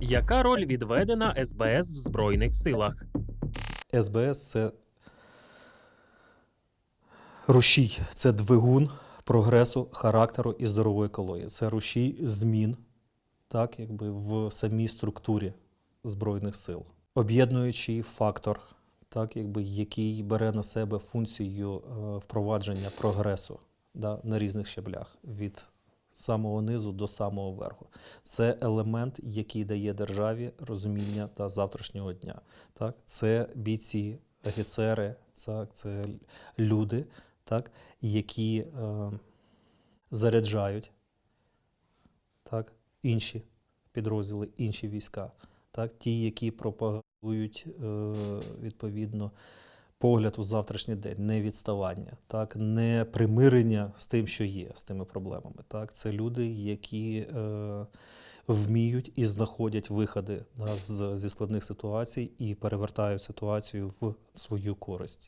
Яка роль відведена СБС в Збройних силах? СБС це рушій, це двигун прогресу, характеру і здорової екології. Це рушій змін, так, якби в самій структурі Збройних сил. Об'єднуючий фактор, так, якби, який бере на себе функцію е, впровадження прогресу да, на різних щаблях від самого низу до самого верху. Це елемент, який дає державі розуміння та завтрашнього дня. Так? Це бійці, офіцери, так? це люди, так? які е, заряджають так? інші підрозділи, інші війська. Так? Ті, які пропагують е, відповідно погляд у завтрашній день, не відставання, так? не примирення з тим, що є, з тими проблемами. Так? Це люди, які е, вміють і знаходять виходи да, з, зі складних ситуацій і перевертають ситуацію в свою користь.